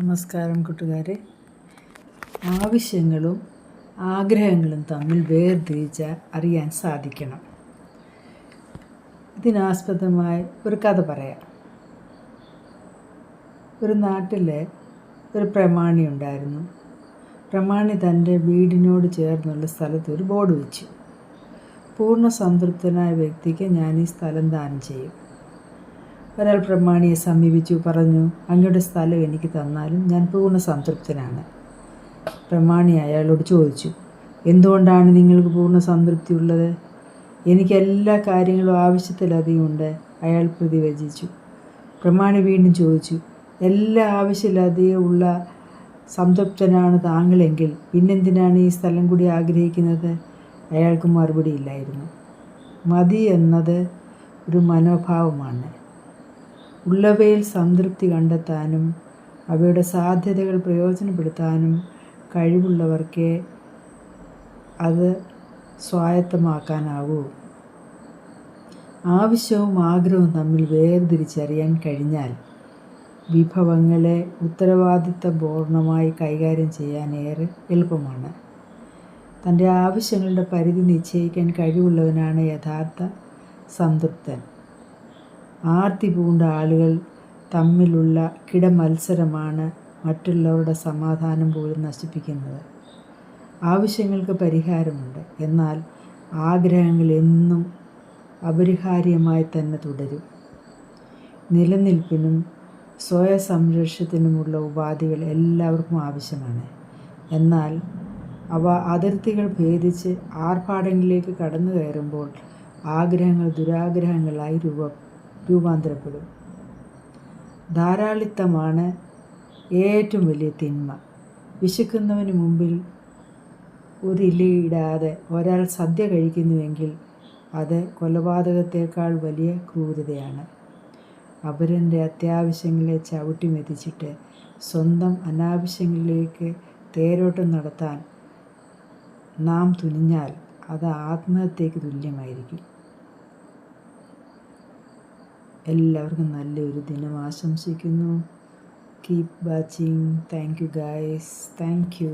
നമസ്കാരം കൂട്ടുകാരെ. ആവശ്യങ്ങളും ആഗ്രഹങ്ങളും തമ്മിൽ വേർതിരിച്ച് അറിയാൻ സാധിക്കണം. ഇതിനാസ്പദമായി ഒരു കഥ പറയാം. ഒരു നാട്ടിലെ ഒരു പ്രമാണി ഉണ്ടായിരുന്നു. പ്രമാണി തന്റെ വീടിനോട് ചേർന്നുള്ള സ്ഥലത്ത് ഒരു ബോർഡ് വെച്ചു. പൂർണ സംതൃപ്തനായ വ്യക്തിക്ക് ഞാൻ ഈ സ്ഥലം ദാനം ചെയ്യും. ഒരാൾ പ്രമാണിയെ സമീപിച്ചു പറഞ്ഞു അങ്ങയുടെ സ്ഥലം എനിക്ക് തന്നാലും ഞാൻ പൂർണ സംതൃപ്തനാണ്. പ്രമാണി അയാളോട് ചോദിച്ചു എന്തുകൊണ്ടാണ് നിങ്ങൾക്ക് പൂർണ സംതൃപ്തി ഉള്ളത് എനിക്ക് എല്ലാ കാര്യങ്ങളും ആവശ്യത്തിലധികം ഉണ്ട് അയാൾ പ്രതിവചിച്ചു. പ്രമാണി വീണ്ടും ചോദിച്ചു എല്ലാ ആവശ്യത്തിലധികം ഉള്ള സംതൃപ്തനാണ് താങ്കളെങ്കിൽ പിന്നെന്തിനാണ് ഈ സ്ഥലം കൂടി ആഗ്രഹിക്കുന്നത്? അയാൾക്ക് മറുപടി ഇല്ലായിരുന്നു. മതി എന്നത് ഒരു മനോഭാവമാണ്. ഉള്ളവയിൽ സംതൃപ്തി കണ്ടെത്താനും അവയുടെ സാധ്യതകൾ പ്രയോജനപ്പെടുത്താനും കഴിവുള്ളവർക്കേ അത് സ്വായത്തമാക്കാനാവൂ ആവശ്യവും ആഗ്രഹവും തമ്മിൽ വേർതിരിച്ചറിയാൻ കഴിഞ്ഞാൽ വിഭവങ്ങളെ ഉത്തരവാദിത്ത പൂർണമായി കൈകാര്യം ചെയ്യാൻ ഏറെ എളുപ്പമാണ്. തന്റെ ആവശ്യങ്ങളുടെ പരിധി നിശ്ചയിക്കാൻ കഴിവുള്ളവനാണ് യഥാർത്ഥ സംതൃപ്തൻ. ആർത്തി പൂണ്ട ആളുകൾ തമ്മിലുള്ള കിടമത്സരമാണ് മറ്റുള്ളവരുടെ സമാധാനം പോലും നശിപ്പിക്കുന്നത്. ആവശ്യങ്ങൾക്ക് പരിഹാരമുണ്ട്. എന്നാൽ ആഗ്രഹങ്ങൾ എന്നും അപരിഹാര്യമായി തന്നെ തുടരും. നിലനിൽപ്പിനും സ്വയസംരക്ഷണത്തിനുമുള്ള ഉപാധികൾ എല്ലാവർക്കും ആവശ്യമാണ്. എന്നാൽ അവ അതിർത്തികൾ ഭേദിച്ച് ആർഭാടങ്ങളിലേക്ക് കടന്നു കയറുമ്പോൾ ആഗ്രഹങ്ങൾ ദുരാഗ്രഹങ്ങളായി രൂപ രൂപാന്തരപ്പെടും. ധാരാളിത്തമാണ് ഏറ്റവും വലിയ തിന്മ. വിശക്കുന്നവന് മുമ്പിൽ ഒരു ഇലയിടാതെ ഒരാൾ സദ്യ കഴിക്കുന്നുവെങ്കിൽ അത് കൊലപാതകത്തേക്കാൾ വലിയ ക്രൂരതയാണ്. അപരന്റെ അത്യാവശ്യങ്ങളെ ചവിട്ടി മെതിച്ചിട്ട് സ്വന്തം അനാവശ്യങ്ങളിലേക്ക് തേരോട്ടം നടത്താൻ നാം തുനിഞ്ഞാൽ അത് ആത്മഹത്യയ്ക്ക് തുല്യമായിരിക്കും. എല്ലാവർക്കും നല്ലൊരു ദിനം ആശംസിക്കുന്നു. Keep watching thank you guys thank you